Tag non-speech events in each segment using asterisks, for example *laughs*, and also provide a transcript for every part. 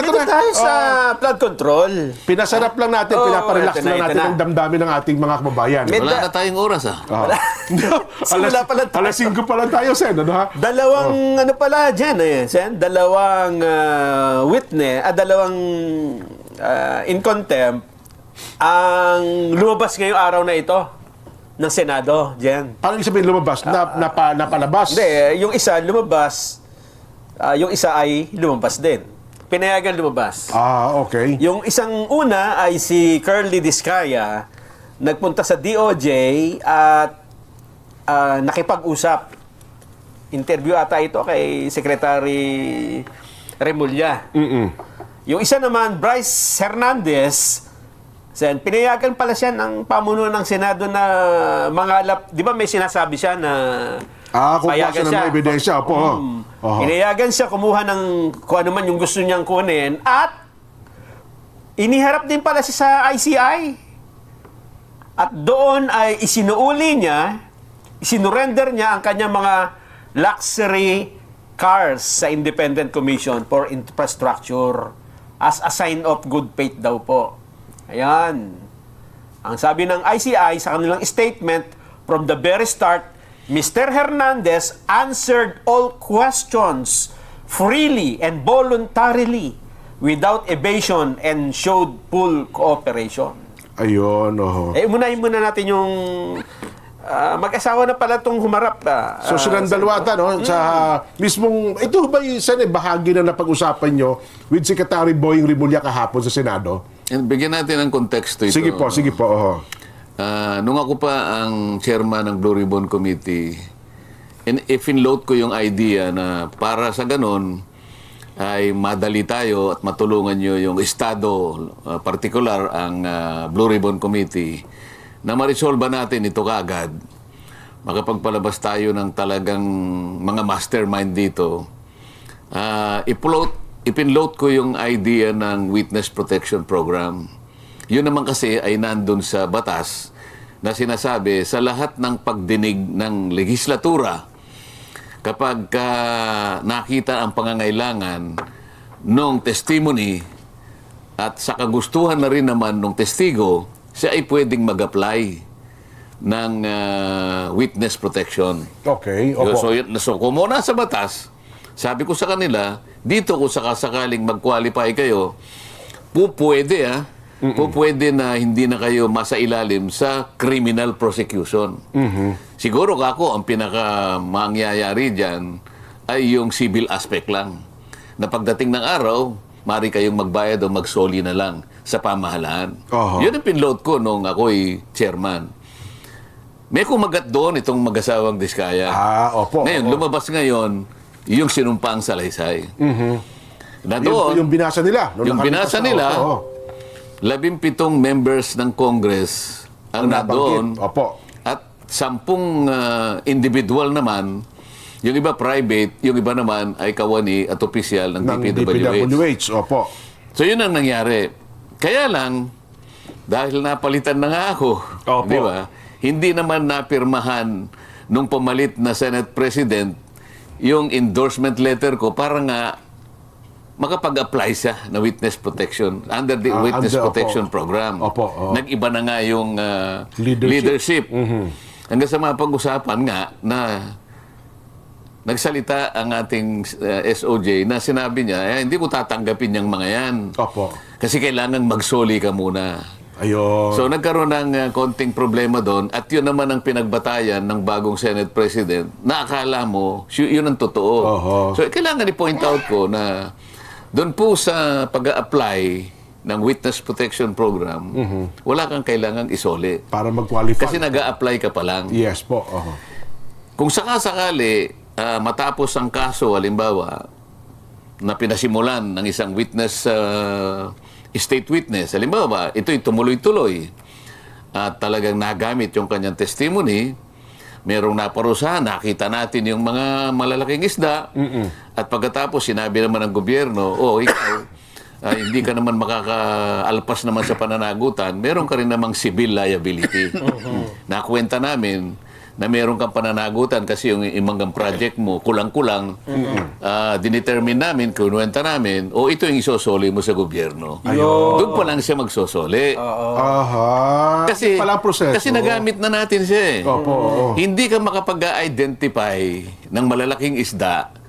na, Dito tara. tayo sa Oh, flood control. pinasarap lang natin, Oo, pinaparelax ito na, lang ito natin na. ang damdamin ng ating mga kababayan. Med- Wala na tayong oras ah. Oh. *laughs* Simula pa lang tayo. alas 5 pa lang tayo, Sen. Ano ha? Dalawang ano pala dyan eh, Sen? Dalawang ah, witness, ah, dalawang ah, in contempt ang lumabas ngayong araw na ito ng Senado, Jen. Paano ibig sabihin lumabas? Na, napa, napalabas? Hindi, yung isa lumabas, ah, yung isa ay lumabas din. Pinayagan lumabas. Ah, okay. Yung isang una ay si Curly Discaya, nagpunta sa DOJ at ah, nakipag-usap. Interview ata ito kay Secretary Remulla. Mm-mm. Yung isa naman, Bryce Hernandez, sen, pinayagan pala siya ng pamuno ng Senado na mangalap. Di ba may sinasabi siya na Ah, kung payagan basa ng ebidensya, po. Mm. Oho. Pinayagan siya kumuha ng kung ano man yung gusto niyang kunin at iniharap din pala siya sa ICI. At doon ay isinuuli niya, isinurrender niya ang kanyang mga luxury cars sa Independent Commission for Infrastructure as a sign of good faith daw po. Ayan. Ang sabi ng ICI sa kanilang statement, from the very start, Mr. Hernandez answered all questions freely and voluntarily without evasion and showed full cooperation. Ayun, oho. Eh, unahin muna natin yung ah, mag-asawa na pala itong humarap. ah, So ah, silang dalawa ta, no? Sa mismong, ito ba yung eh, bahagi na napag-usapan nyo with Secretary Boying Rimulya kahapon sa Senado? And bigyan natin ng konteksto ito. Sige po, sige po. oho. Ah, nung ako pa ang chairman ng Blue Ribbon Committee, in, if-inload ko yung idea na para sa ganon, ay madali tayo at matulungan nyo yung estado, ah, particular ang ah, Blue Ribbon Committee, na marisolba natin ito kaagad. Makapagpalabas tayo ng talagang mga mastermind dito. Ah, ipload, ipinload ko yung idea ng Witness Protection Program. Yun naman kasi ay nandun sa batas na sinasabi sa lahat ng pagdinig ng legislatura kapag ka nakita ang pangangailangan ng testimony at sa kagustuhan na rin naman ng testigo, siya ay pwedeng mag-apply ng ah, witness protection. Okay, opo. So, yun- so kung muna sa batas, sabi ko sa kanila, dito kung sakasakaling mag-qualify kayo, po pwede ah, po pwede na hindi na kayo masailalim sa criminal prosecution. Siguro kako ang pinaka mangyayari diyan ay yung civil aspect lang. Na pagdating ng araw, mari kayong magbayad o magsoli na lang sa pamahalaan. Oho. Yun ang pinload ko nung ako'y chairman. May kumagat doon itong mag-asawang diskaya. Ah, opo. Ngayon, opo. lumabas ngayon yung sinumpang salaysay. Na Yung, doon, yung binasa nila. Yung binasa na, nila, oho. labimpitong members ng Congress ang Ang nandoon. nabanggit. Opo. At sampung ah, individual naman, yung iba private, yung iba naman ay kawani at opisyal ng, Ng DPWH. DPWH. Opo. So yun ang nangyari. Kaya lang, dahil napalitan na nga ako, Opo. di ba? Hindi naman napirmahan nung pamalit na Senate President yung endorsement letter ko para nga makapag-apply siya na witness protection under the Ah, witness under, opo. protection program. Opo, oo. Nag-iba na nga yung ah, Leadership. Mm-hmm. leadership. Hanggang sa mapag-usapan nga na nagsalita ang ating uh, SOJ na sinabi niya, eh, hindi ko tatanggapin yung mga yan. Opo. Kasi kailangan magsoli ka muna. Ayun. So nagkaroon ng uh, konting problema doon at yun naman ang pinagbatayan ng bagong Senate President na akala mo yun ang totoo. Oho. So kailangan i-point out ko na doon po sa pag apply ng Witness Protection Program, wala kang kailangang isoli. para mag-qualify. Kasi nag apply ka pa lang. Yes po. oho. Kung sakasakali ah, matapos ang kaso, halimbawa, na pinasimulan ng isang witness, ah, state witness, halimbawa, ito'y tumuloy-tuloy. At talagang nagamit yung kanyang testimony, merong naparusahan, nakita natin yung mga malalaking isda, at pagkatapos sinabi naman ng gobyerno, oh, ikaw, ah, hindi ka naman makakaalpas naman sa pananagutan, meron ka rin namang civil liability. *laughs* Nakwenta namin na meron kang pananagutan kasi yung imanggang project mo, kulang-kulang, ah, dinetermine namin, kinuwenta namin, o ito yung isosoli mo sa gobyerno. Doon pa lang siya magsosoli. Aha. Kasi, Ito pala ang proseso. kasi nagamit na natin siya eh. Opo, oo. Hindi ka makapag-identify ng malalaking isda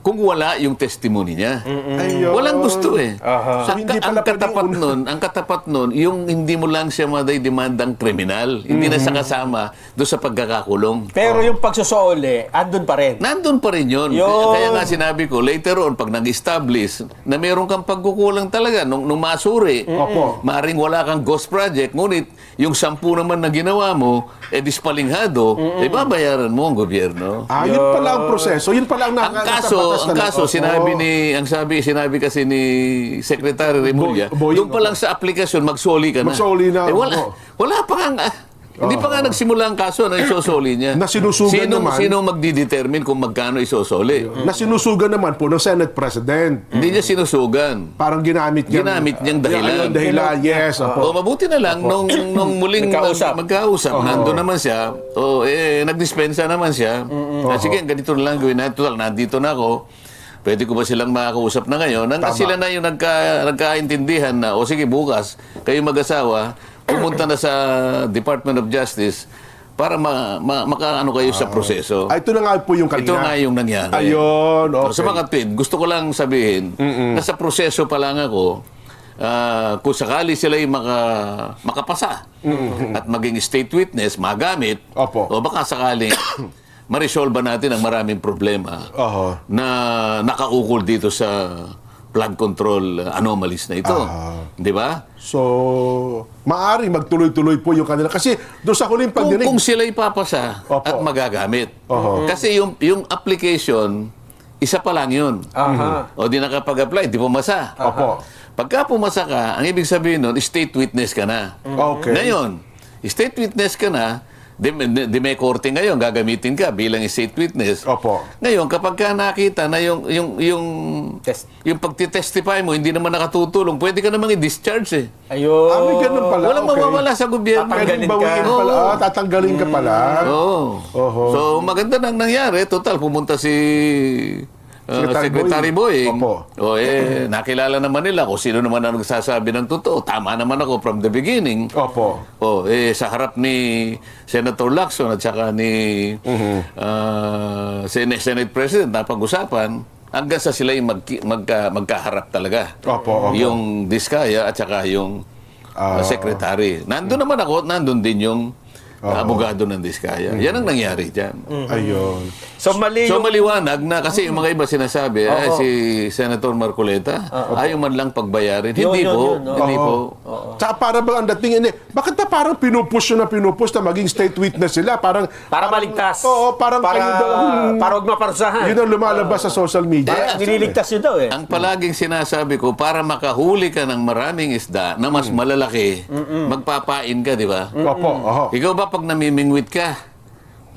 kung wala yung testimony niya. Ayun. Walang gusto eh. So, Ang, hindi pala ang katapat pwedeng- nun, ang katapat nun, yung hindi mo lang siya maday demandang kriminal. Hindi na siya kasama doon sa pagkakakulong. Pero yung pagsusoli, andun pa rin. Nandun pa rin yun. Yun. Kaya nga sinabi ko, later on, pag nag-establish na meron kang pagkukulang talaga nung, nung masuri, Opo. maring wala kang ghost project, ngunit yung sampu naman na ginawa mo, eh dispalinghado, eh babayaran mo ang gobyerno. Ah, yun pala ang proseso. Yun pala ang ang kaso, ang na- kaso Opo. sinabi ni ang sabi sinabi kasi ni Secretary Remulla, doon pa lang sa aplikasyon magsoli ka na. Magsoli na, Eh, wala, oo. wala pa ah, hindi pa nga nagsimula ang kaso na isosoli niya. Na sinusugan sino, naman. Sino magdidetermine kung magkano isosoli? Na sinusugan naman po ng Senate President. Hindi niya sinusugan. Parang ginamit niya. Ginamit niyang dahilan. Ayun, dahilan, yes. O Opo. mabuti na lang nung nung muling Nagkausap. mag- magkausap, nandun naman siya. O eh nagdispensa naman siya. Ah, sige, ganito na lang gawin natin. Total, nandito na ako. Pwede ko ba silang makakausap na ngayon? Hanggang sila na yung nagka, nagkaintindihan na, o sige, bukas, kayo mag-asawa, pumunta na sa Department of Justice para ma, ma, makaano kayo sa proseso. Ah, ito na nga po yung kanina. Ito nga yung nangyari. Ayun, okay. Sa mga tweet, gusto ko lang sabihin, nasa proseso pa lang ako, ah, kung sakali sila yung maka, makapasa at maging state witness, magamit, Opo. o baka sakaling *coughs* ma-resolve natin ang maraming problema Oho. na nakaukol dito sa flood control anomalies na ito. Di ba? So, maari magtuloy-tuloy po yung kanila. Kasi doon sa huling Kung, pagdinig, kung sila ipapasa Opo. at magagamit. Oho. Kasi yung, yung application, isa pa lang yun. Aha. O di nakapag-apply, di pumasa. Opo. Pagka pumasa ka, ang ibig sabihin nun, state witness ka na. Okay. Ngayon, state witness ka na, di, di, di may korte ngayon, gagamitin ka bilang state witness. Opo. Ngayon, kapag ka nakita na yung, yung, yung, Test. yung pagtitestify mo, hindi naman nakatutulong, pwede ka namang i-discharge eh. Ayun. Ah, may ganun pala. Walang okay. mawawala sa gobyerno. Tatanggalin Pwedeng bawiin ka. pala. Oo. Ah, tatanggalin ka pala. Oo. Oho. So, maganda nang nangyari. Total, pumunta si uh, Secretary Secretary Boying. Opo. O, eh, nakilala naman nila kung sino naman ang nagsasabi ng totoo. Tama naman ako from the beginning. Opo. O, eh, sa harap ni Senator Lacson at saka ni ah, Senate, Senate President na pag-usapan, hanggang sa sila yung magki- magka, magkaharap talaga. Opo, opo. Yung Diskaya at saka yung ah, Secretary. Nandun naman ako, nandun din yung abogado ng Diskaya. Yan ang nangyari dyan. Ayun. So mali So yung... maliwanag na kasi yung mga iba sinasabi, ay si Senator Marcoleta, ayaw man lang pagbayarin. Yun, hindi yun, po. yun, oo. Hindi po. Tsaka para bang ang dating, hindi, bakit na parang pinupush na pinupush na maging state witness sila? Parang, Para maligtas. Oo, parang para, kayo daw ang- para huwag maparusahan. yun ang lumalabas sa social media. Para nililigtas yun daw eh. Ang palaging sinasabi ko, para makahuli ka ng maraming isda na mas malalaki, magpapain ka, di ba? Opo, oho. Ikaw ba pag namimingwit ka,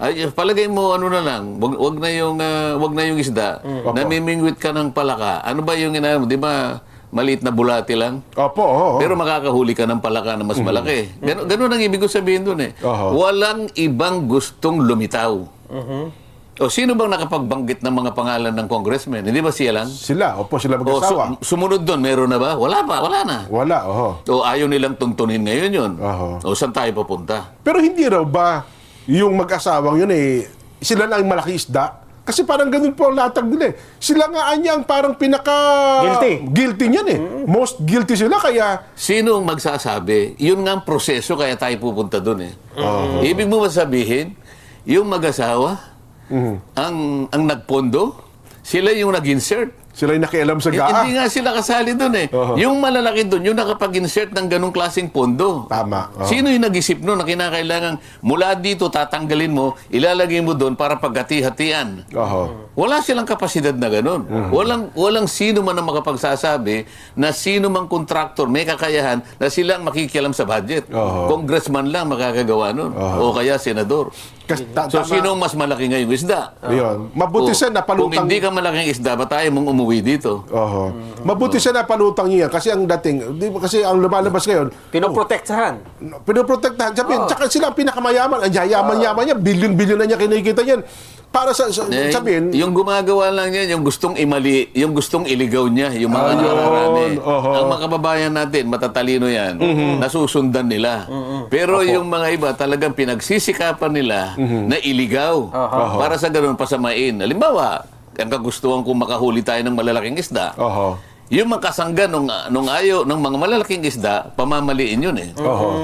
ay, palagay mo ano na lang, wag, wag na yung ah, wag na yung isda. Namimingwit ka ng palaka. Ano ba yung ina, 'di ba? Maliit na bulati lang. Opo, oho. Pero makakahuli ka ng palaka na mas malaki. Ganun, ganun ang ibig ko sabihin doon eh. Oho. Walang ibang gustong lumitaw. O sino bang nakapagbanggit ng mga pangalan ng congressman? Hindi ba siya lang? Sila, opo, sila O mag-asawa. su- sumunod doon, meron na ba? Wala pa, wala na. Wala, oho. O ayaw nilang tuntunin ngayon yun. Oho. O saan tayo papunta? Pero hindi raw ba yung mag-asawang yun eh, sila lang ang malaki isda? Kasi parang ganun po ang latag nila eh. Sila nga anya ang parang pinaka... Guilty. Guilty niyan eh. Most guilty sila kaya... Sino ang magsasabi? Yun nga ang proseso kaya tayo pupunta doon eh. Ibig mo ba sabihin, yung mag-asawa, ang, ang nagpondo, sila yung nag-insert. Sila yung nakialam sa Eh, gaa. Hindi nga sila kasali doon eh. Oo. Yung malalaki doon, yung nakapag-insert ng ganong klaseng pondo. Tama. Oo. Sino yung nag-isip noon na kinakailangan mula dito tatanggalin mo, ilalagay mo doon para paghati-hatian? Oho. Wala silang kapasidad na ganun. Walang walang sino man ang makapagsasabi na sino mang kontraktor may kakayahan na silang makikialam sa budget. Oo. Congressman lang makakagawa nun. O kaya senador. Kasi, ta- So, tama. sino ang mas malaki ngayong isda? Ayun. Mabuti Oh, siya napalutang... Kung hindi ka malaking isda, ba tayo mong umuwi dito? Oho. Mabuti siya napalutang niya kasi ang dating, di ba kasi ang lumalabas ngayon, Pinoprotektahan. pinoprotektahan. Sabihin, tsaka sila ang pinakamayaman. Ang yayaman-yaman niya, billion-billion na niya kinikita niyan. Para sa, sa Eh, sabihin, yung gumagawa lang yan, yung gustong imali, yung gustong iligaw niya, yung mga nakararami. oho. Ang mga kababayan natin, matatalino yan, nasusundan nila. Pero yung mga iba, talagang pinagsisikapan nila na iligaw para sa ganun pasamain. Halimbawa, ang kagustuhan kong makahuli tayo ng malalaking isda, oho. Yung mga kasangga nung, nung ayo ng mga malalaking isda, pamamaliin yun eh.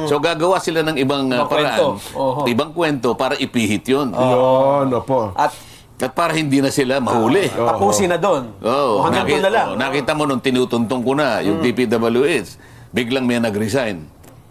So gagawa sila ng ibang uh, Ibang kwento. paraan, Oho. ibang kwento para ipihit yun. Yun, opo. At At para hindi na sila mahuli. tapusin na doon. Oo, hanggang doon na lang. oh, nakita mo nung tinutuntong ko na, yung DPWH, biglang may nag-resign.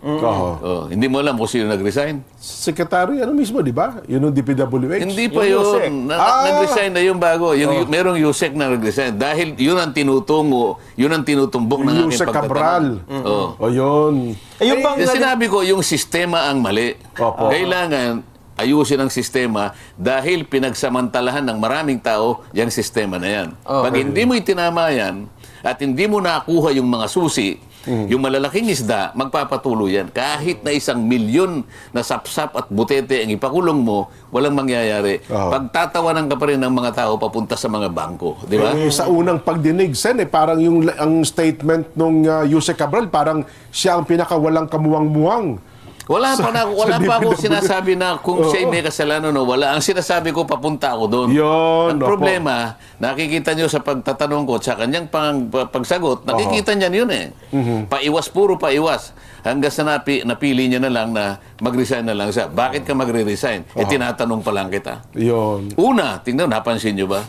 Oho. Oh, hindi mo alam kung sino nag-resign? Secretary, ano mismo, di ba? Yun yung DPWH. Hindi pa Yung yun. Yusek. Na, Ah! Nag-resign na yung bago. Yung, yung- merong Yusek na nag-resign. Dahil yun ang tinutungo, yun ang tinutumbok ng aking Yusek pagtatanong. Cabral. Oo. O yun. Eh, yung bang... Yung sinabi ko, yung sistema ang mali. Opo. Kailangan ayusin ang sistema dahil pinagsamantalahan ng maraming tao yung sistema na yan. Pag hindi mo itinama yan at hindi mo nakuha yung mga susi, yung malalaking isda, magpapatuloy yan. Kahit na isang milyon na sapsap at butete ang ipakulong mo, walang mangyayari. Oo. Pagtatawanan ka pa rin ng mga tao papunta sa mga bangko. Di ba? Eh, sa unang pagdinig, Sen, eh, parang yung ang statement nung uh, Yusek Cabral, parang siya ang pinakawalang kamuwang-muwang. Wala pa na, wala pa ako sinasabi na kung Oo. siya may kasalanan o wala. Ang sinasabi ko, papunta ako doon. Yun, Ang opo. problema, nakikita nyo sa pagtatanong ko at sa kanyang pang, pa- pagsagot, nakikita niya yun eh. Mhm. Paiwas, puro paiwas. Hanggang sa napi, napili niya na lang na mag-resign na lang siya. Bakit ka magre-resign? Eh, tinatanong pa lang kita. Yun. Una, tingnan, napansin nyo ba?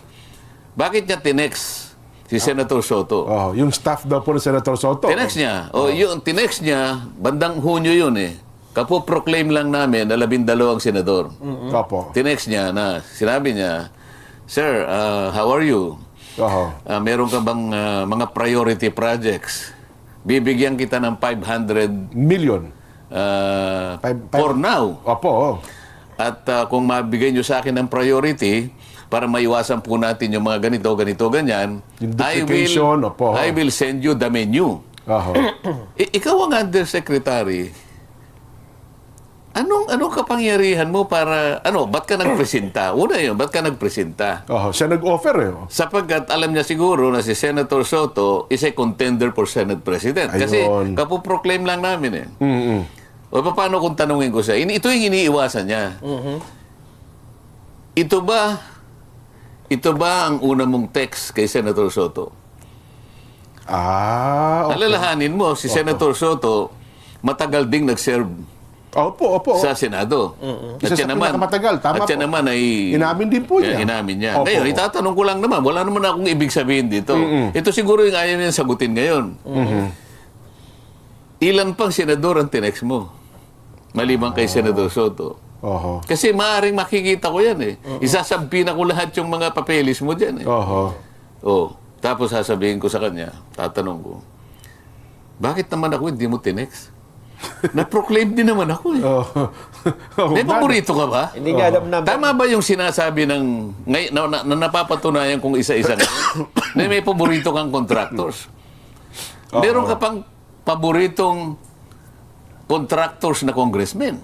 Bakit niya tinex si Senator Soto? Oh, yung staff daw po ni Senator Soto. Tinex niya. O, yung tinex niya, bandang Hunyo yun eh. Kapo-proclaim lang namin na labindalawang senador. Opo. Tinex niya na, sinabi niya, Sir, uh, how are you? Oho. Uh, meron ka bang uh, mga priority projects? Bibigyan kita ng 500 Million. uh, Five- five- for now. Opo. oh. At uh, kung mabigay nyo sa akin ng priority, para maiwasan po natin yung mga ganito, ganito, ganyan, I will, opo. I will send you the menu. Oho. *clears throat* I- ikaw ang undersecretary. Anong anong kapangyarihan mo para ano, ba't ka nagpresenta? Una 'yun, ba't ka nagpresenta? Oho. Siya nag-offer eh. oh. Sapagkat alam niya siguro na si Senator Soto is a contender for Senate President. Kasi Ayun. kapoproclaim lang namin eh. Mm-mm. O paano kung tanungin ko siya? Ini- Ito yung iniiwasan niya. Ito ba ito ba ang una mong text kay Senator Soto? Ah, okay. Alalahanin mo, si Senator Soto matagal ding nag-serve Opo, opo. sa Senado. Isa sa pinakamatagal, tama at po. naman ay... Inamin din po niya. Inamin niya. Opo. Ngayon, itatanong ko lang naman, wala naman akong ibig sabihin dito. Ito siguro yung ayaw niya sagutin ngayon. Ilan pang senador ang tinex mo? Maliban kay Senador Soto. Oho. Kasi maaaring makikita ko yan eh. Isasabi na ko lahat yung mga papeles mo dyan eh. Oho. Oh, tapos sasabihin ko sa kanya, tatanong ko, bakit naman ako hindi mo tinex? Na-proclaim din naman ako eh. Oho. *laughs* Oh, May paborito ka ba? Hindi nga alam na... Tama ba yung sinasabi ng ngay, na, na, na napapatunayan kung isa-isa na, na may paborito kang contractors? *laughs* Meron ka pang paboritong contractors na congressmen.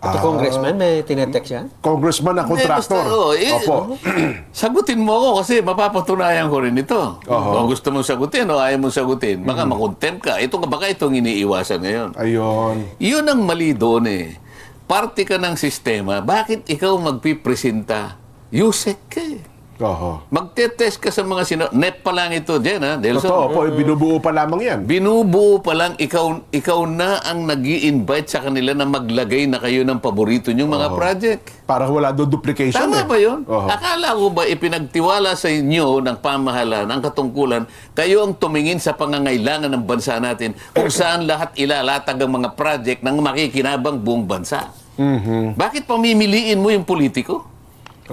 Ito congressman, may tinetext yan? Congressman na contractor. Eh, basta, oh, eh, Opo. *clears throat* Sagutin mo ako kasi mapapatunayan ko rin ito. Kung gusto mong sagutin o ayaw mong sagutin, baka makontempt ka. Ito, baka itong iniiwasan ngayon. Ayun. Yun ang mali doon eh. Parte ka ng sistema, bakit ikaw magpipresenta? Yusek ka eh. Oho. Magte-test ka sa mga sino... Net pa lang ito, Jen, ha, Delson? Totoo po, eh, binubuo pa lamang yan. Binubuo pa lang, ikaw, ikaw na ang nag invite sa kanila na maglagay na kayo ng paborito nyong mga project. Para wala doon duplication eh. Tama ba yun? Oho. Akala ko ba ipinagtiwala sa inyo ng pamahalaan, ng katungkulan, kayo ang tumingin sa pangangailangan ng bansa natin kung *clears throat* saan lahat ilalatag ang mga project ng makikinabang buong bansa. Mhm. Bakit pamimiliin mo yung politiko?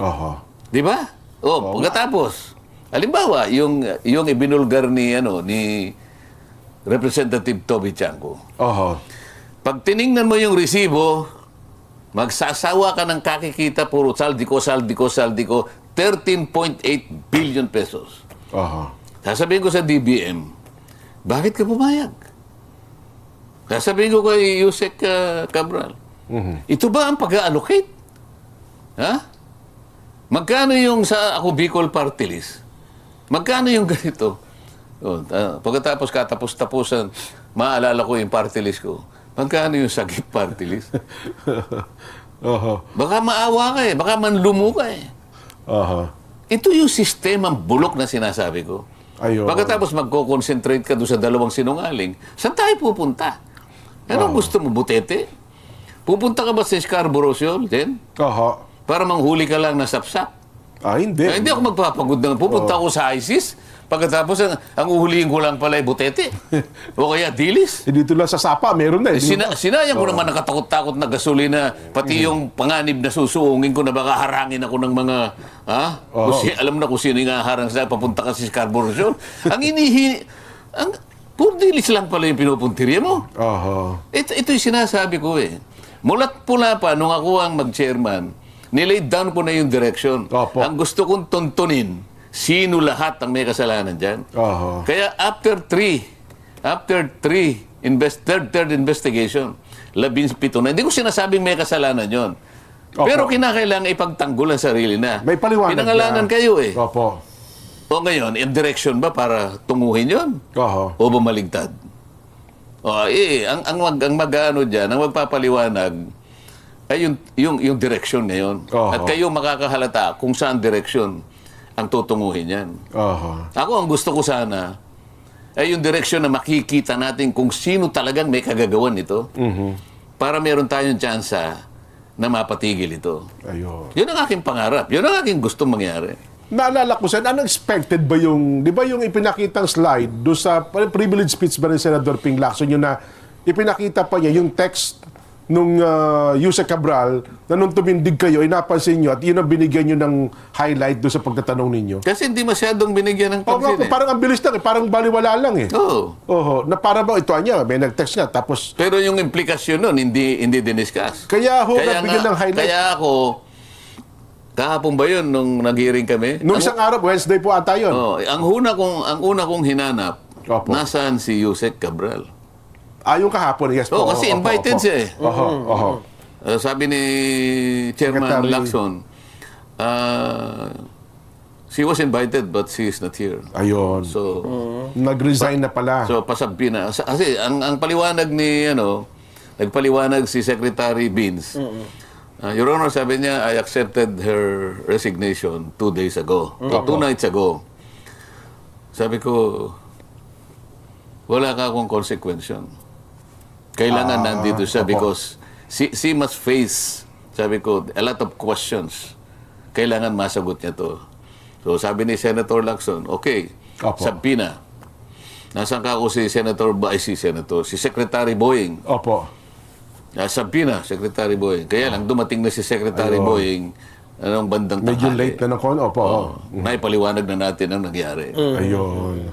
Oho. Di ba? Oh, pagkatapos, halimbawa, yung yung ibinulgar ni ano ni Representative Toby Chanko. Oho. Pag tiningnan mo yung resibo, Magsasawa ka ng kakikita, puro saldi ko, saldi ko, saldi ko, 13.8 billion pesos. Aha. Sasabihin ko sa DBM, bakit ka pumayag? Sasabihin ko kay Yusek uh, Cabral, ito ba ang pag-allocate? Ha? Magkano yung sa ako Bicol Party List? Magkano yung *laughs* ganito? Oh, ah, pagkatapos katapos-tapusan, maalala ko yung party list ko. Magkano yung sagip *laughs* party list? *laughs* Aha. Baka maawa ka eh. Baka manlumo ka eh. Aha. Ito yung sistemang bulok na sinasabi ko. Ayun. Pagkatapos magko-concentrate ka doon sa dalawang sinungaling, saan tayo pupunta? Ano gusto mo, butete? Pupunta ka ba sa Scarborough Shoal, Jen? Aha. Para manghuli ka lang na sapsap? Ah, hindi. Eh, hindi ako magpapagod na. Pupunta ako sa ISIS. Pagkatapos, ang, ang uhulihin ko lang pala ay butete. *laughs* o kaya dilis. Eh, dito lang sa Sapa, meron na eh. Eh, sina, sinayang ko naman nakatakot-takot na gasolina, pati yung panganib na susuungin ko na baka harangin ako ng mga, ha? Kung si- alam na kung sino yung haharang sa papunta ka sa Scarborough Shoal. *laughs* ang inihi, ang, puro dilis lang pala yung pinupuntirya mo. Aha. Ito, ito yung sinasabi ko eh. Mulat pula pa, nung ako ang mag-chairman, nilay down ko na yung direction. Opo. Ang gusto kong tuntunin, sino lahat ang may kasalanan dyan. Aha. Kaya after three, after three, invest, third, third investigation, labing pito na. Hindi ko sinasabing may kasalanan yon. Opo. Pero kinakailangan ipagtanggol ang sarili na. May paliwanag Pinangalanan na. kayo eh. Opo. O ngayon, in direction ba para tunguhin yon? Aha. o bumaligtad. O, eh, ang, ang, mag, ang mag-ano dyan, ang magpapaliwanag, ay yung, yung, yung direction ngayon. Oo. At kayo makakahalata kung saan direction ang tutunguhin yan. Aha. Ako, ang gusto ko sana, ay yung direction na makikita natin kung sino talagang may kagagawan nito. Para meron tayong tsansa na mapatigil ito. Ayun. Yun ang aking pangarap. Yun ang aking gusto mangyari. Naalala ko saan, unexpected ba yung, di ba yung ipinakitang slide do sa privilege speech ba ni Senador Ping Lacson yun na ipinakita pa niya yung text nung uh, Yusek Cabral na nung tumindig kayo, ay napansin nyo at yun ang binigyan nyo ng highlight do sa pagtatanong ninyo. Kasi hindi masyadong binigyan ng Oo nga pansin po, eh. parang ang bilis lang eh, parang baliwala lang eh. Oo. Oho, na para ba ito niya, may nag-text nga, tapos Pero yung implikasyon nun, hindi hindi diniscuss. Kaya ho, nabigyan ng highlight. Kaya ako, kahapon ba yun nung nag-hearing kami? nung ang, isang araw, Wednesday po ata yun. oh, ang una kong ang una kong hinanap, Opo. nasaan si Yusek Cabral? Ah, yung kahapon, yes po. Oo, kasi Opo, invited opo. siya eh. Oho, oho. Uh, sabi ni Chairman Secretary. Lacson, uh, she was invited but she is not here. Ayun. So, Nag-resign na pala. So pasabi na Sa- kasi ang ang paliwanag ni ano nagpaliwanag si Secretary Beans. Uh, Your Honor, sabi niya, I accepted her resignation two days ago. O, two nights ago. Sabi ko, wala ka akong consequence. Kailangan Ah, nandito siya opo. because she, she must face, sabi ko, a lot of questions. Kailangan masagot niya to. So sabi ni Senator Lacson, okay, Opo. Sabina, Nasaan ka ako si Senator ba ay si Senator si Secretary Boying. Opo. Uh, Sabina, Secretary Boying. Kaya lang dumating na si Secretary Boying anong bandang Medyo tanghali. late na ng kon. Opo. Oh, naipaliwanag na natin ang nangyari. Ayun.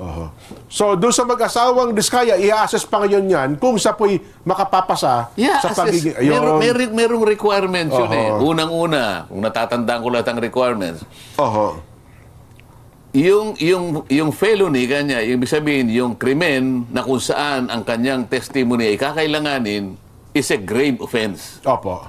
Oho. So, doon sa mag-asawang diskaya, i-assess pa ngayon yan kung sa po'y makapapasa Yeah, sa pagiging... Ayun. Merong, merong, merong requirements yun eh. Oo. Unang-una, kung natatandaan ko lahat ang requirements, Oho. yung yung yung felony kanya, ibig sabihin yung krimen na kung saan ang kanyang testimony ay kakailanganin is a grave offense. Opo.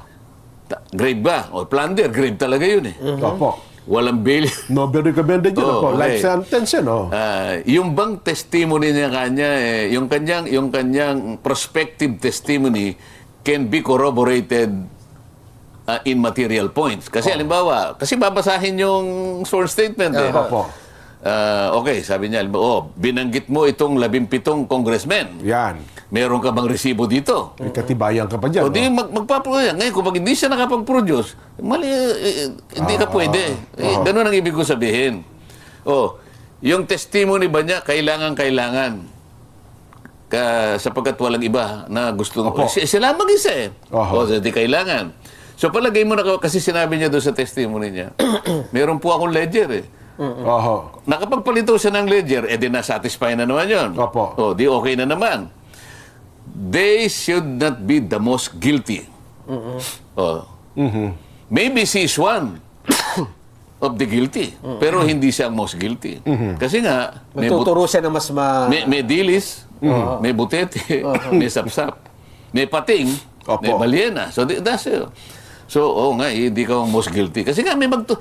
Ta- Grave ba? O plunder, grave talaga yun eh. Opo. Walang bail. *laughs* Nobel recommended yun. Oo, opo. okay. Life sentence yun. Oh. Ah, yung bang testimony niya kanya eh, yung kanyang yung kanyang prospective testimony can be corroborated ah, in material points. Kasi halimbawa, kasi babasahin yung sworn statement eh. Opo. Ah, okay, sabi niya, oh, binanggit mo itong labimpitong congressmen. Yan. Meron ka bang resibo dito? May katibayan ka pa dyan. O di mag magpaproduce. Ngayon, kung pag hindi siya nakapag-produce, mali, eh, eh, hindi ka pwede. Eh, ganun ang ibig ko sabihin. O, yung testimony ba niya, kailangan-kailangan. Ka, sapagkat walang iba na gusto. Opo. Si- Sila mag-isa eh. O, so, di kailangan. So palagay mo na, kasi sinabi niya doon sa testimony niya, *clears throat* meron po akong ledger eh. Oho. Nakapagpalito siya ng ledger, eh di na-satisfy na naman yun. Opo. O, di okay na naman. They should not be the most guilty. Oh. Maybe she is one *coughs* of the guilty, pero hindi siya ang most guilty. Kasi nga, may, but- Magtuturo siya na mas ma... may, may dilis, may butete, *laughs* may sapsap, may pating, Opo. may balyena. So, di- that's it. So, oo nga, eh, hindi ka ang most guilty. Kasi nga, may magtu...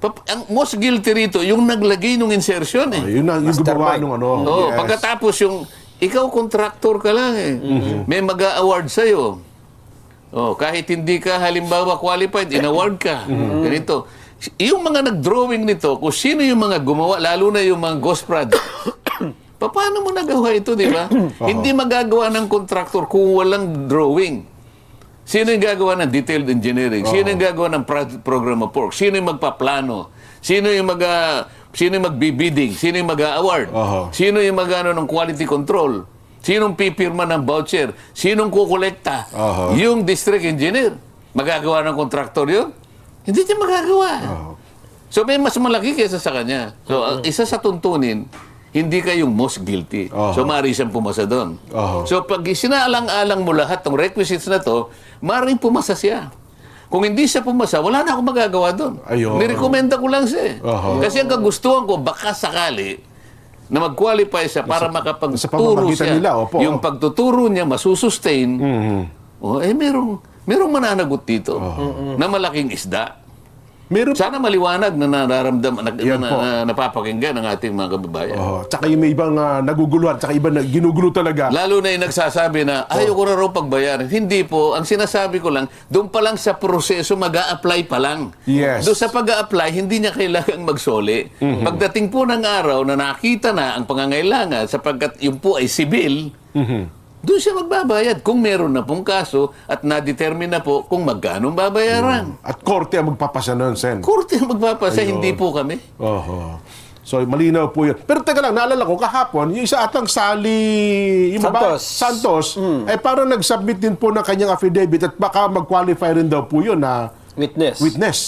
Ang most guilty rito, yung naglagay ng insertion eh. Yun na, yung gumawa Mastermind. nung ano. Oo, yes. pagkatapos yung, ikaw contractor ka lang eh. May mag-award sa'yo. Oh, kahit hindi ka halimbawa qualified, in-award ka. Ganito. Yung mga nag-drawing nito, kung sino yung mga gumawa, lalo na yung mga ghost project, *coughs* pa- paano mo nagawa ito, di ba? *coughs* hindi magagawa ng contractor kung walang drawing. Sino yung gagawa ng detailed engineering? Sino yung gagawa ng pro- program of work? Sino yung magpaplano? Sino yung mag ah, sino yung magbibidding? Sino yung mag-award? Oho. Sino yung magano ng quality control? Sinong pipirma ng voucher? Sinong kukolekta? Oho. Yung district engineer. Magagawa ng contractor yun? Hindi niya magagawa. So may mas malaki kaysa sa kanya. So ang isa sa tuntunin, hindi ka yung most guilty. Oho. So maaari siyang pumasa doon. Oho. So pag sinaalang-alang mo lahat ng requisites na to, maaaring pumasa siya. Kung hindi siya pumasa, wala na akong magagawa doon. Nirekomenda ko lang siya. Oho. Kasi ang kagustuhan ko, baka sakali, na mag-qualify siya para makapagturo pamamagitan siya. nila, opo. Yung pagtuturo niya, masusustain. Mhm. Oh, eh, merong, merong mananagot dito na malaking isda. Meron Sana maliwanag na nararamdaman, na, na, po. na- napapakinggan ng ating mga kababayan. Oh, tsaka yung may ibang ah, naguguluhan, tsaka iba na ginugulo talaga. Lalo na yung nagsasabi na, ayaw ko na raw pagbayaran. Hindi po. Ang sinasabi ko lang, doon pa lang sa proseso, mag apply pa lang. Yes. Doon sa pag apply hindi niya kailangang magsoli. Mhm. Pagdating po ng araw na nakita na ang pangangailangan sapagkat yung po ay sibil, Mhm. Doon siya magbabayad kung meron na pong kaso at na-determine na po kung magkano babayaran. At korte ang magpapasa nun, Sen. Korte ang magpapasa, hindi po kami. Oho. So, malinaw po yun. Pero teka lang, naalala ko, kahapon, yung isa atang Sally yung baba- Santos. Santos, eh parang nag-submit din po ng kanyang affidavit at baka mag-qualify rin daw po yun na Witness. witness.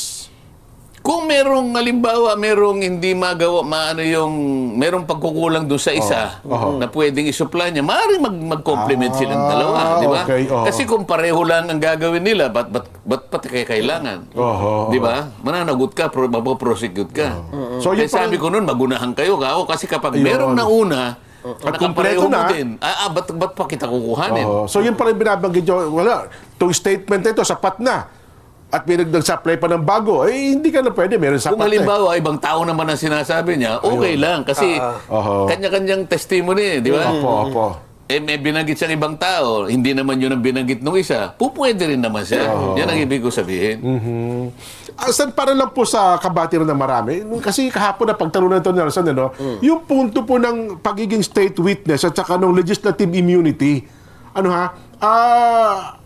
Kung merong halimbawa, merong hindi magawa, maano yung merong pagkukulang doon sa isa na pwedeng isupply niya, maaaring mag, mag-complement silang dalawa, di ba? Ah, okay, oo. Kasi kung pareho lang ang gagawin nila, ba't ba't ba't pati kaya kailangan? Oo, di ba? Mananagot ka, pro, mapoprosecute ka. So, Kaya yun parang- sabi ko noon, magunahan kayo ka kasi kapag merong nauna, At nakapareho kumpleto mo na. din, ah, ah, ba't, ba't pa kita kukuhanin? Oo. So, yun pala yung binabanggit nyo. Wala, itong statement na ito, sapat na. At may nag-supply pa ng bago, eh hindi ka na pwede, meron Kung sapat eh. halimbawa, ibang tao naman ang sinasabi niya, okay lang. Kasi Oo. kanya-kanyang testimony, di ba? Opo, opo. Eh, may binanggit siyang ibang tao, hindi naman yun ang binanggit ng isa. Pupwede rin naman siya. Yan ang ibig ko sabihin. Ah, Saan para lang po sa kabatiran ng marami? Kasi kahapon na pagtanong nito ni Nelson, ano, yung punto po ng pagiging state witness at saka ng legislative immunity, ano ha, ah,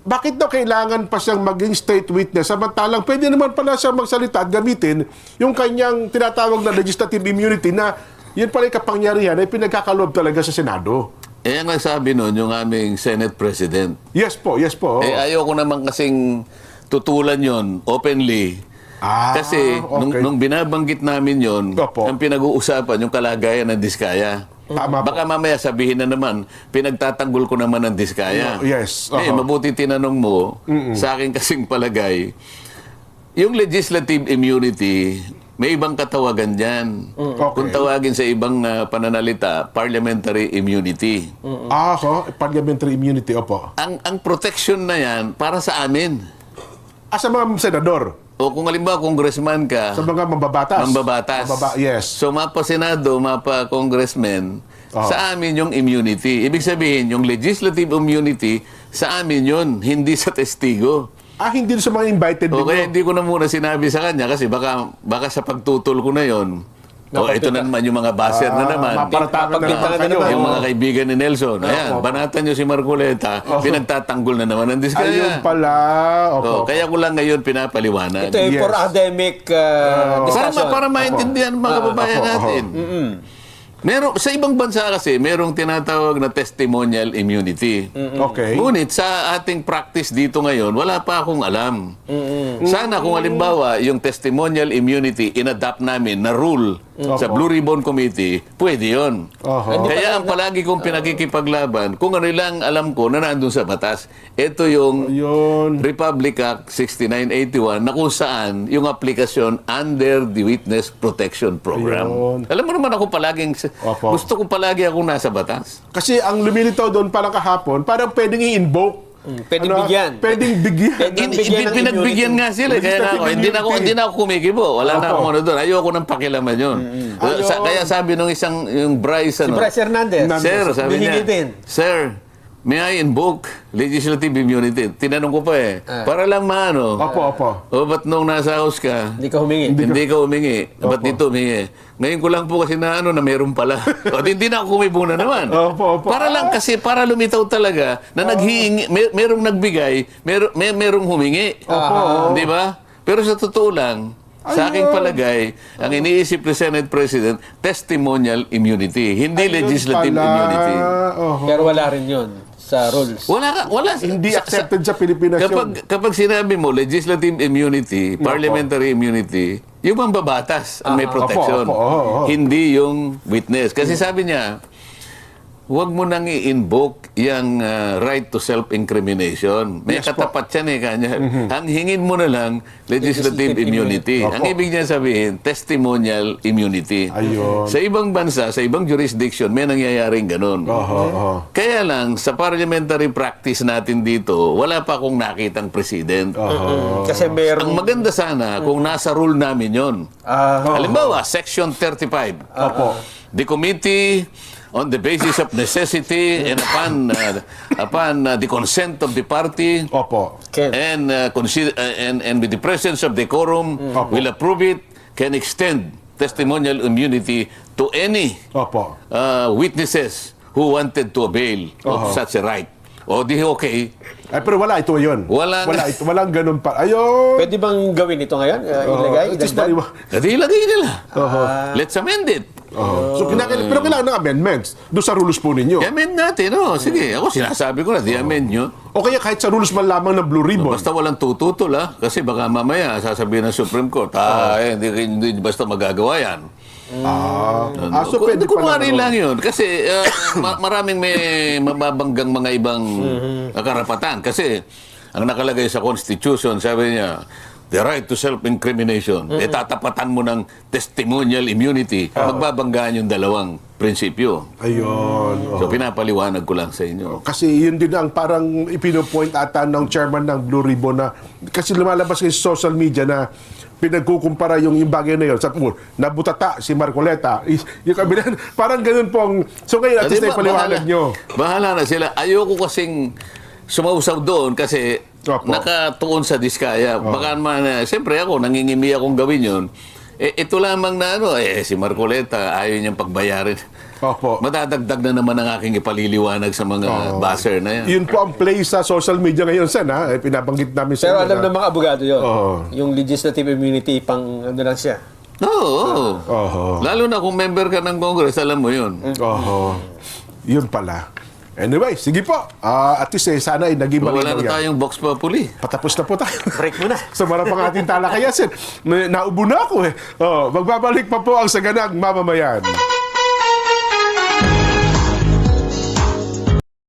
bakit daw kailangan pa siyang maging state witness samantalang pwede naman pala siyang magsalita at gamitin yung kanyang tinatawag na legislative immunity na yun pala yung kapangyarihan ay pinagkakaloob talaga sa Senado. Eh, ang nagsabi nun, yung aming Senate President. Yes po, yes po. Eh, ayaw ko naman kasing tutulan yon openly. Ah, Kasi nung, okay. nung binabanggit namin yon, ang pinag-uusapan yung kalagayan ng Diskaya. Tama po. Baka mamaya sabihin na naman, pinagtatanggol ko naman ng Diskaya. No, yes, Eh, oho. mabuti tinanong mo, sa akin kasing palagay, yung legislative immunity, may ibang katawagan dyan. Okay. Kung tawagin sa ibang ah, pananalita, parliamentary immunity. Ah, ako, parliamentary immunity, opo. Ang, ang protection na yan, para sa amin. Ah, sa mga senador, O kung halimbawa, congressman ka, sa mga mambabatas. Mambabatas. Mambaba- yes. So, mapa Senado, mapa Congressman, Oh. sa amin yung immunity. Ibig sabihin, yung legislative immunity, sa amin yun, hindi sa testigo. Ah, hindi sa mga invited O din. kaya hindi ko na muna sinabi sa kanya kasi baka, baka sa pagtutol ko na yon. O ito na naman yung mga baser na Ah, naman. maparatakan na naman na kayo. naman. Yung mga kaibigan ni Nelson. Ayan, banatan nyo si Marcoleta, pinagtatanggol na naman ang Ayun diskaya. pala. O, Opo. kaya ko lang ngayon pinapaliwanag. Ito ay Yes. for academic uh, para, discussion. ma- para maintindihan mga kababayan Opo, opo. Meron, sa ibang bansa kasi, merong tinatawag na testimonial immunity. Okay. Ngunit sa ating practice dito ngayon, wala pa akong alam. Sana kung halimbawa, yung testimonial immunity, inadapt namin na rule sa Blue Ribbon Committee, pwede yun. Oho. Kaya ang palagi kong pinakikipaglaban, kung ano lang alam ko na nandun sa batas, ito yung Yun. Republic Act 6981 na kung saan yung aplikasyon under the Witness Protection Program. Ayun. Alam mo naman ako palaging, Opo. gusto ko palagi ako nasa batas. Kasi ang lumilitaw doon parang kahapon, parang pwedeng i-invoke. Mm, pwedeng bigyan. Pwedeng bigyan. Pwedeng bigyan hindi pinagbigyan nga sila. Kaya nga ako, hindi na ako, hindi na ako kumikibo. Wala na Opo. akong ano doon. Ayoko nang pakilaman yun. Ayun. Sa- kaya sabi nung isang, yung Bryce, Si ano, Bryce Hernandez. Sir, sabi niya, din. Sir, may I invoke legislative immunity? Tinanong ko pa eh. Ah. Para lang maano. Opo, opo. O ba't nung nasa house ka, Hindi ka humingi. hindi, ka humingi? Ba't dito humingi? Ngayon ko lang po kasi na ano, na meron pala. *laughs* o di- hindi na ako kumibo na naman. Opo, opo. Para lang kasi, para lumitaw talaga na naghihingi, may, merong nagbigay, mer, may, merong humingi. Opo. Di ba? Pero sa totoo lang, sa aking palagay, ang iniisip ni Senate President, testimonial immunity, hindi Ayun legislative pala. immunity. Oho. Pero wala rin yun sa rules. Wala ka, wala. Hindi sa- sa- accepted sa Pilipinas Kapag, yun. kapag sinabi mo legislative immunity, parliamentary immunity, yung mambabatas ang may Opo, protection. opo, oo, oo. Hindi yung witness. Kasi sabi niya, huwag mo nang i-invoke yung uh, right to self-incrimination. May Yes po. katapat yan eh, kanya. Ang hingin mo na lang, legislative Legislative immunity. Opo. Ang ibig niya sabihin, testimonial immunity. Ayun. Sa ibang bansa, sa ibang jurisdiction, may nangyayaring ganun. Oho, oho. Kaya lang, sa parliamentary practice natin dito, wala pa akong nakitang president. Mm, Kasi Ang merong... maganda sana kung nasa rule namin yon. Ah, Halimbawa, Section 35. Opo. The committee on the basis of necessity and upon uh, upon uh, the consent of the party Opo. And uh, consider uh, and and with the presence of the quorum Opo. will approve it can extend testimonial immunity to any Opo. uh, witnesses who wanted to avail of such a right. O di okay. Ay, pero wala ito yun. Wala Wala ito. Walang ganun pa. Ayun. Pwede bang gawin ito ngayon? Uh, ilagay? Is Idagdag? maliwa- Kasi ilagay nila. Oho. Let's amend it. Oho. So, kinakailangan, pero kailangan ng amendments doon sa rules po ninyo. I-amend natin, oh. Sige, ako sinasabi ko na, di-amend nyo. O kaya kahit sa rules man lamang ng Blue Ribbon. Basta walang tututol, ha? Kasi baka mamaya sasabihin ng Supreme Court, ah, eh, hindi, hindi basta magagawa yan. Ah, ah, so pwede pa kunwari lang. lang yun. Kasi *coughs* ma- maraming may mababanggang mga ibang uh, karapatan. Kasi ang nakalagay sa Constitution, sabi niya, the right to self-incrimination. Eh, tatapatan mo ng testimonial immunity. Magbabanggaan yung dalawang prinsipyo. Ayun. So, pinapaliwanag ko lang sa inyo. Kasi yun din ang parang ipinopoint ata ng chairman ng Blue Ribbon na kasi lumalabas sa social media na pinagkukumpara yung, yung bagay na yun. Sabi mo, nabutata si Marcoleta. Is- Yung kabila, *laughs* parang ganun pong... So ngayon, at least na ipaliwanag nyo. Bahala na sila. Ayoko kasing sumausaw doon kasi Opo. nakatuon sa diskaya. Baka naman, eh, siyempre ako, nangingimi akong gawin yun. Eh, ito lamang na ano, eh, si Marcoleta, ayaw niyang pagbayarin. Opo. Madadagdag na naman ang aking ipaliliwanag sa mga buzzer na yan. Yun po ang play sa social media ngayon, Sen, ha? Eh, pinabanggit namin sa Pero inyo alam na- ng mga abogado yun. Oo. Yung legislative immunity pang ano lang siya. Oo. oo. Oho. Lalo na kung member ka ng Congress, alam mo yun. Oho. Yun pala. Anyway, sige po. Ah, at least eh, sana ay naging Wala malinaw na yan. tayong box populi. Patapos na po tayo. Break muna. sa *laughs* marap ang ating talakayasin. Naubo na ako eh. Oh, magbabalik pa po ang saganang mamamayan.